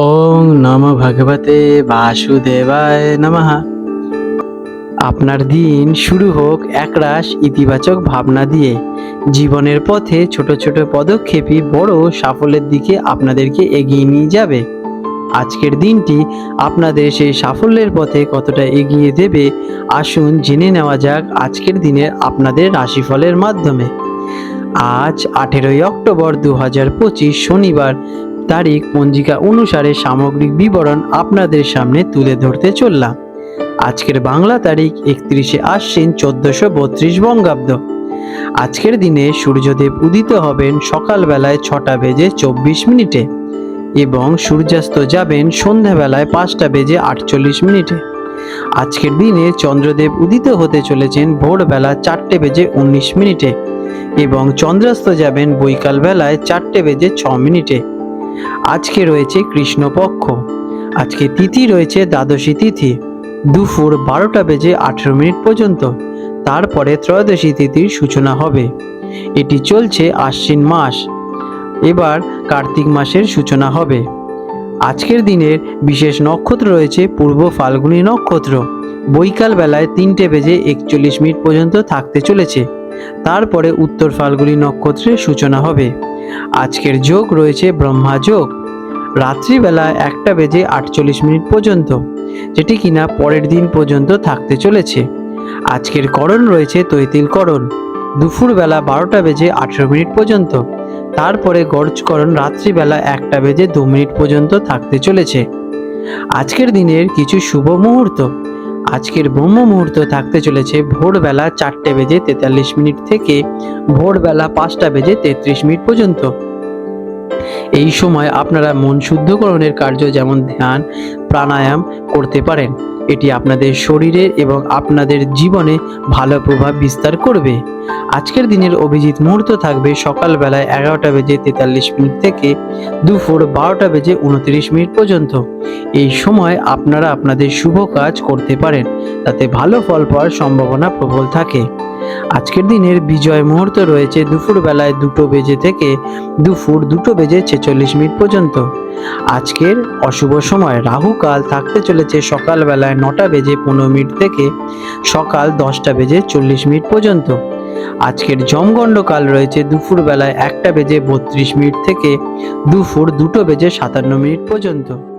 ওং নম ভগবতে বাসুদেবায় নমঃ। আপনার দিন শুরু হোক একরাশ ইতিবাচক ভাবনা দিয়ে। জীবনের পথে ছোট ছোট পদক্ষেপই বড় সাফল্যের দিকে আপনাদেরকে এগিয়ে নিয়ে যাবে। আজকের দিনটি আপনাদের সেই সাফল্যের পথে কতটা এগিয়ে দেবে, আসুন জেনে নেওয়া যাক আজকের দিনের আপনাদের রাশিফলের মাধ্যমে। আজ আঠেরোই অক্টোবর দু হাজার পঁচিশ শনিবার তারিখ পঞ্জিকা অনুসারে সামগ্রিক বিবরণ আপনাদের সামনে তুলে ধরতে চললাম। আজকের বাংলা তারিখ একত্রিশে আশ্বিন চোদ্দশো বত্রিশ বঙ্গাব্দ। আজকের দিনে সূর্যদেব উদিত হবেন সকালবেলায় ছটা বেজে চব্বিশ মিনিটে এবং সূর্যাস্ত যাবেন সন্ধ্যাবেলায় পাঁচটা বেজে আটচল্লিশ মিনিটে। আজকের দিনে চন্দ্রদেব উদিত হতে চলেছেন ভোরবেলা চারটে বেজে উনিশ মিনিটে এবং চন্দ্রাস্ত যাবেন বৈকাল বেলায় চারটে বেজে ছ মিনিটে। আজকে রয়েছে কৃষ্ণপক্ষ। আজকে তিথি রয়েছে দ্বাদশী তিথি। দুপুর বারোটা বেজে আঠেরো মিনিট পর্যন্ত। তারপরে ত্রয়োদশী তিথির সূচনা হবে। এটি চলছে আশ্বিন মাস। এবার কার্তিক মাসের সূচনা হবে। আজকের দিনের বিশেষ নক্ষত্র রয়েছে পূর্ব ফাল্গুনী নক্ষত্র। বৈকাল বেলায় তিনটে বেজে একচল্লিশ মিনিট পর্যন্ত থাকতে চলেছে। তারপরে উত্তর ফাল্গুনী নক্ষত্রের সূচনা হবে। আজকের যোগ রয়েছে ব্রহ্মা যোগ। রাত্রিবেলা একটা বেজে আটচল্লিশ মিনিট পর্যন্ত, যেটি কিনা পরের দিন পর্যন্ত থাকতে চলেছে। আজকের করণ রয়েছে তৈতিল করণ। দুপুরবেলা বারোটা বেজে আঠেরো মিনিট পর্যন্ত, তারপরে গর্জকরণ রাত্রিবেলা একটা বেজে দু মিনিট পর্যন্ত থাকতে চলেছে। আজকের দিনের কিছু শুভ মুহূর্ত। আজকের ব্রহ্ম মুহূর্ত থাকতে চলেছে ভোরবেলা চারটে বেজে তেতাল্লিশ মিনিট থেকে ভোরবেলা পাঁচটা বেজে তেত্রিশ মিনিট পর্যন্ত। এই সময় আপনারা মন শুদ্ধকরণের কার্য যেমন ধ্যান, প্রাণায়াম করতে পারেন। এটি আপনাদের শরীরে এবং আপনাদের জীবনে ভালো প্রভাব বিস্তার করবে। আজকের দিনের অভিজিৎ মুহূর্ত থাকবে সকালবেলায় এগারোটা বেজে তেতাল্লিশ মিনিট থেকে দুপুর বারোটা বেজে উনত্রিশ মিনিট পর্যন্ত। এই সময় আপনারা আপনাদের শুভ কাজ করতে পারেন, তাতে ভালো ফল পাওয়ার সম্ভাবনা প্রবল থাকে। আজকের দিনের বিজয় মুহূর্ত রয়েছে দুপুর বেলায় দুটো বেজে থেকে দুপুর দুটো বেজে ছেচল্লিশ মিনিট পর্যন্ত। আজকের অশুভ সময়, রাহু কাল থাকতে চলেছে সকালবেলায় নটা বেজে পনেরো মিনিট থেকে সকাল দশটা বেজে চল্লিশ মিনিট পর্যন্ত। আজকের জমগণ্ড কাল রয়েছে দুপুর বেলায় একটা বেজে বত্রিশ মিনিট থেকে দুপুর দুটো বেজে সাতান্ন মিনিট পর্যন্ত।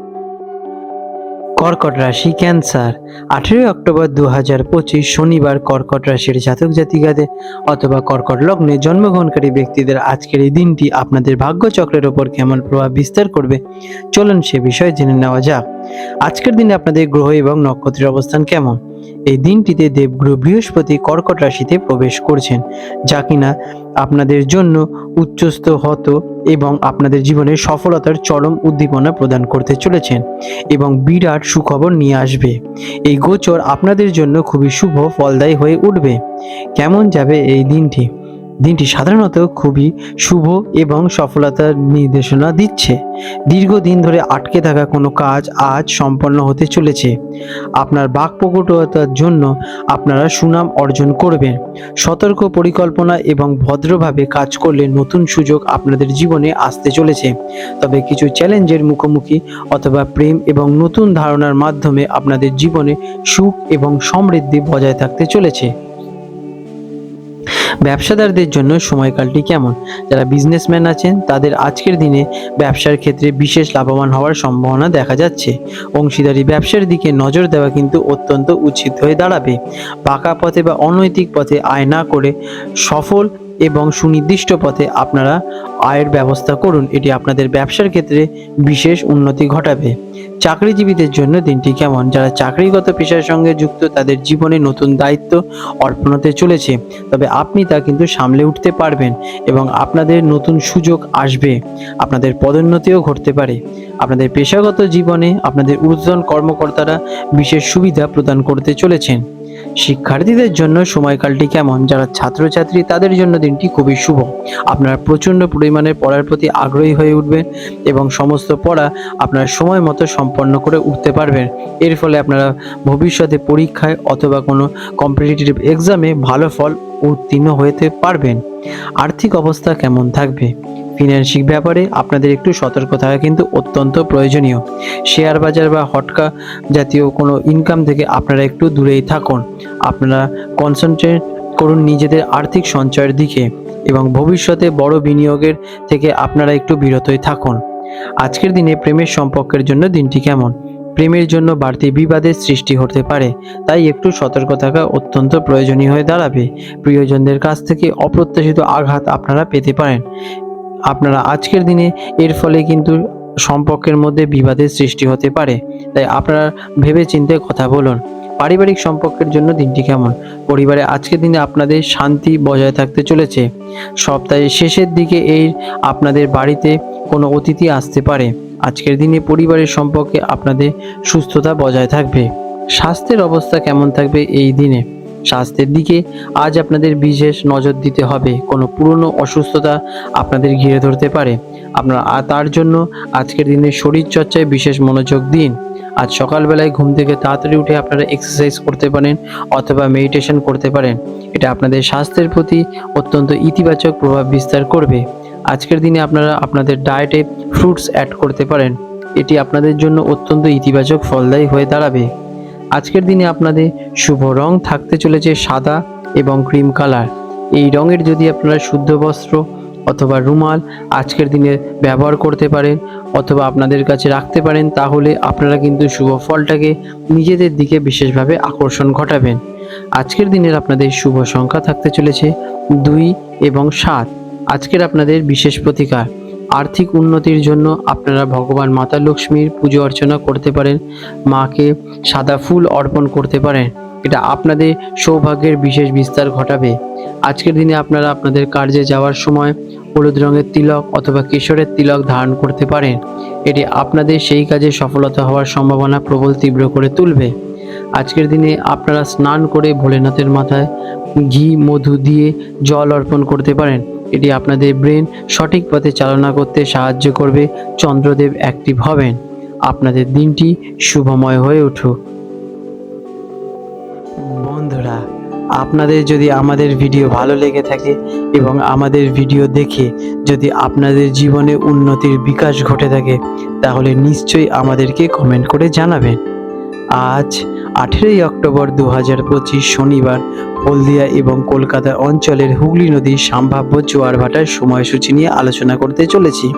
কর্কট রাশি ক্যান্সার। আঠেরোই অক্টোবর দু হাজার পঁচিশ শনিবার কর্কট রাশির জাতক জাতিকাদের অথবা কর্কট লগ্নে জন্মগ্রহণকারী ব্যক্তিদের আজকের এই দিনটি আপনাদের ভাগ্যচক্রের ওপর কেমন প্রভাব বিস্তার করবে, চলুন সে বিষয়ে জেনে নেওয়া যাক। আজকের দিনে আপনাদের গ্রহ এবং নক্ষত্রের অবস্থান কেমন? এই দিনটিতে দেবগুরু বৃহস্পতি কর্কট রাশিতে প্রবেশ করছেন, যা কিনা আপনাদের জন্য উচ্চস্থ হত এবং আপনাদের জীবনে সফলতার চরম উদ্দীপনা প্রদান করতে চলেছেন এবং বিরাট সুখবর নিয়ে আসবে। এই গোচর আপনাদের জন্য খুবই শুভ ফলদায়ী হয়ে উঠবে। কেমন যাবে এই দিনটি? দিনটি সাধারণত খুবই শুভ এবং সফলতার নির্দেশনা দিচ্ছে। দীর্ঘদিন ধরে আটকে থাকা কোনো কাজ আজ সম্পন্ন হতে চলেছে। আপনার বাকপটুতার জন্য আপনারা সুনাম অর্জন করবেন। সতর্ক পরিকল্পনা এবং ভদ্রভাবে কাজ করলে নতুন সুযোগ আপনাদের জীবনে আসতে চলেছে। তবে কিছু চ্যালেঞ্জের মুখোমুখি অথবা প্রেম এবং নতুন ধারণার মাধ্যমে আপনাদের জীবনে সুখ এবং সমৃদ্ধি বজায় থাকতে চলেছে। ব্যবসাদারদের জন্য সময়কালটি কেমন? যারা বিজনেসম্যান আছেন, তাদের আজকের দিনে ব্যবসার ক্ষেত্রে বিশেষ লাভবান হওয়ার সম্ভাবনা দেখা যাচ্ছে। অংশীদারি ব্যবসার দিকে নজর দেওয়া কিন্তু অত্যন্ত উচিত হয়ে দাঁড়াবে। পাকা পথে বা অনৈতিক পথে আয় না করে সফল এবং সুনির্দিষ্ট পথে আপনারা আয়ের ব্যবস্থা করুন। এটি আপনাদের ব্যবসার ক্ষেত্রে বিশেষ উন্নতি ঘটাবে। চাকরিজীবীদের জন্য দিনটি কেমন? যারা চাকরিগত পেশার সঙ্গে যুক্ত, তাদের জীবনে নতুন দায়িত্ব অর্পণ হতে চলেছে। তবে আপনি তা কিন্তু সামলে উঠতে পারবেন এবং আপনাদের নতুন সুযোগ আসবে। আপনাদের পদোন্নতিও ঘটতে পারে। আপনাদের পেশাগত জীবনে আপনাদের ঊর্ধ্বতন কর্মকর্তারা বিশেষ সুবিধা প্রদান করতে চলেছেন। শিক্ষার্থীদের জন্য সময়কালটি কেমন? যারা ছাত্রছাত্রী, তাদের জন্য দিনটি খুবই শুভ। আপনারা প্রচণ্ড পরিমাণে পড়ার প্রতি আগ্রহী হয়ে উঠবেন এবং সমস্ত পড়া আপনারা সময় মতো সম্পন্ন করে উঠতে পারবেন। এর ফলে আপনারা ভবিষ্যতে পরীক্ষায় অথবা কোনো কম্পিটিটিভ এক্সামে ভালো ফল উত্তীর্ণ হতে পারবেন। আর্থিক অবস্থা কেমন থাকবে? ফিনান্সিক ব্যাপারে আপনাদের একটু সতর্ক থাকা কিন্তু অত্যন্ত প্রয়োজনীয়। শেয়ার বাজার বা হটকা জাতীয় কোনো ইনকাম থেকে আপনারা একটু দূরেই থাকুন। আপনারা কনসেন্ট্রেট করুন নিজেদের আর্থিক সঞ্চয়ের দিকে এবং ভবিষ্যতে বড় বিনিয়োগের থেকে আপনারা একটু বিরতই থাকুন। আজকের দিনে প্রেমের সম্পর্কের জন্য দিনটি কেমন? প্রেমের জন্য বাড়তি বিবাদের সৃষ্টি হতে পারে, তাই একটু সতর্ক থাকা অত্যন্ত প্রয়োজনীয় হয়ে দাঁড়াবে। প্রিয়জনদের কাছ থেকে অপ্রত্যাশিত আঘাত আপনারা পেতে পারেন। আপনারা আজকের দিনে এর ফলে কিন্তু সম্পর্কের মধ্যে বিবাদের সৃষ্টি হতে পারে। তাই আপনারা ভেবে চিন্তে কথা বলুন, পারিবারিক সম্পর্কের জন্য দিনটি কেমন? পরিবারে আজকের দিনে আপনাদের শান্তি বজায় থাকতে চলেছে। সপ্তাহের শেষের দিকে এই আপনাদের বাড়িতে কোনো অতিথি আসতে পারে। আজকের দিনে পরিবারের সম্পর্কে আপনাদের সুস্থতা বজায় থাকবে। স্বাস্থ্যের অবস্থা কেমন থাকবে এই দিনে? স্বাস্থ্যের দিকে আজ আপনাদের বিশেষ নজর দিতে হবে। কোনো পুরনো অসুস্থতা আপনাদের ঘিরে ধরতে পারে। আপনারা তার জন্য আজকের দিনে শরীর চর্চায় বিশেষ মনোযোগ দিন। আজ সকালবেলায় ঘুম থেকে তাড়াতাড়ি উঠে আপনারা এক্সারসাইজ করতে পারেন অথবা মেডিটেশন করতে পারেন। এটা আপনাদের স্বাস্থ্যের প্রতি অত্যন্ত ইতিবাচক প্রভাব বিস্তার করবে। আজকের দিনে আপনারা আপনাদের ডায়েটে ফ্রুটস অ্যাড করতে পারেন। এটি আপনাদের জন্য অত্যন্ত ইতিবাচক ফলদায়ী হয়ে দাঁড়াবে। আজকের দিনে আপনাদের শুভ রং থাকতে চলেছে সাদা এবং ক্রিম কালার। এই রঙের যদি আপনারা শুদ্ধ বস্ত্র অথবা রুমাল আজকের দিনে ব্যবহার করতে পারেন অথবা আপনাদের কাছে রাখতে পারেন, তাহলে আপনারা কিন্তু শুভ ফলটাকে নিজেদের দিকে বিশেষভাবে আকর্ষণ ঘটাবেন। আজকের দিনের আপনাদের শুভ সংখ্যা থাকতে চলেছে দুই এবং সাত। আজকের আপনাদের বিশেষ প্রতিকার। আর্থিক উন্নতির জন্য আপনারা ভগবান মাতা লক্ষ্মীর পুজো অর্চনা করতে পারেন, মাকে সাদা ফুল অর্পণ করতে পারেন। এটা আপনাদের সৌভাগ্যের বিশেষ বিস্তার ঘটাবে। আজকের দিনে আপনারা আপনাদের কার্যে যাওয়ার সময় হলুদ রঙের তিলক অথবা কেশরের তিলক ধারণ করতে পারেন। এটি আপনাদের সেই কাজে সফলতা হওয়ার সম্ভাবনা প্রবল তীব্র করে তুলবে। আজকের দিনে আপনারা স্নান করে ভোলেনাথের মাথায় ঘি, মধু দিয়ে জল অর্পণ করতে পারেন। এটি আপনাদের ব্রেন সঠিক পথে চালনা করতে সাহায্য করবে। চন্দ্রদেব অ্যাক্টিভ হবেন। আপনাদের দিনটি শুভময় হয়ে উঠুক। বন্ধুরা, আপনাদের যদি আমাদের ভিডিও ভালো লেগে থাকে এবং আমাদের ভিডিও দেখে যদি আপনাদের জীবনে উন্নতির বিকাশ ঘটে থাকে, তাহলে নিশ্চয়ই আমাদেরকে কমেন্ট করে জানাবেন। আজ আঠেরোই অক্টোবর দু হাজার পঁচিশ শনিবার হলদিয়া এবং কলকাতা অঞ্চলের হুগলি নদীর সম্ভাব্য জোয়ার ভাটার সময়সূচি নিয়ে আলোচনা করতে চলেছি।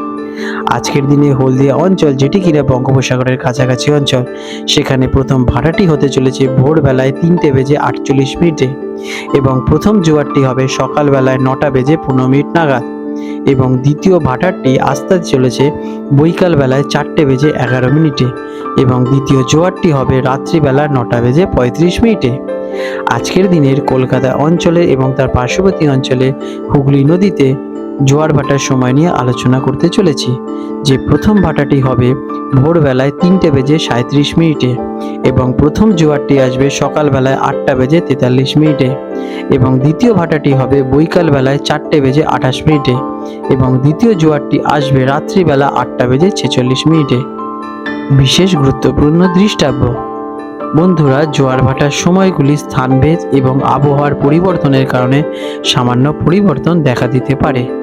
আজকের দিনে হলদিয়া অঞ্চল যেটি কিনা বঙ্গোপসাগরের কাছাকাছি অঞ্চল, সেখানে প্রথম ভাটাটি হতে চলেছে ভোরবেলায় তিনটে বেজে আটচল্লিশ মিনিটে এবং প্রথম জোয়ারটি হবে সকালবেলায় নটা বেজে পনেরো মিনিট নাগাদ। এবং দ্বিতীয় ভাটারটি আসতে চলেছে বৈকাল বেলায় চারটে বেজে এগারো মিনিটে এবং দ্বিতীয় জোয়ারটি হবে রাত্রিবেলা নটা বেজে পঁয়ত্রিশ মিনিটে। আজকের দিনের কলকাতা অঞ্চলে এবং তার পার্শ্ববর্তী অঞ্চলে হুগলি নদীতে জোয়ার ভাটার সময় নিয়ে আলোচনা করতে চলেছি। যে প্রথম ভাটাটি হবে ভোরবেলায় তিনটে বেজে সাঁত্রিশ মিনিটে এবং প্রথম জোয়ারটি আসবে সকালবেলায় আটটা বেজে তেতাল্লিশ মিনিটে এবং দ্বিতীয় ভাটাটি হবে বৈকাল বেলায় চারটে বেজে আঠাশ মিনিটে এবং দ্বিতীয় জোয়ারটি আসবে রাত্রিবেলা আটটা বেজে ছেচল্লিশ মিনিটে। বিশেষ গুরুত্বপূর্ণ দৃষ্টাব্য। বন্ধুরা, জোয়ার ভাটার সময়গুলি স্থানভেদ এবং আবহাওয়ার পরিবর্তনের কারণে সামান্য পরিবর্তন দেখা দিতে পারে।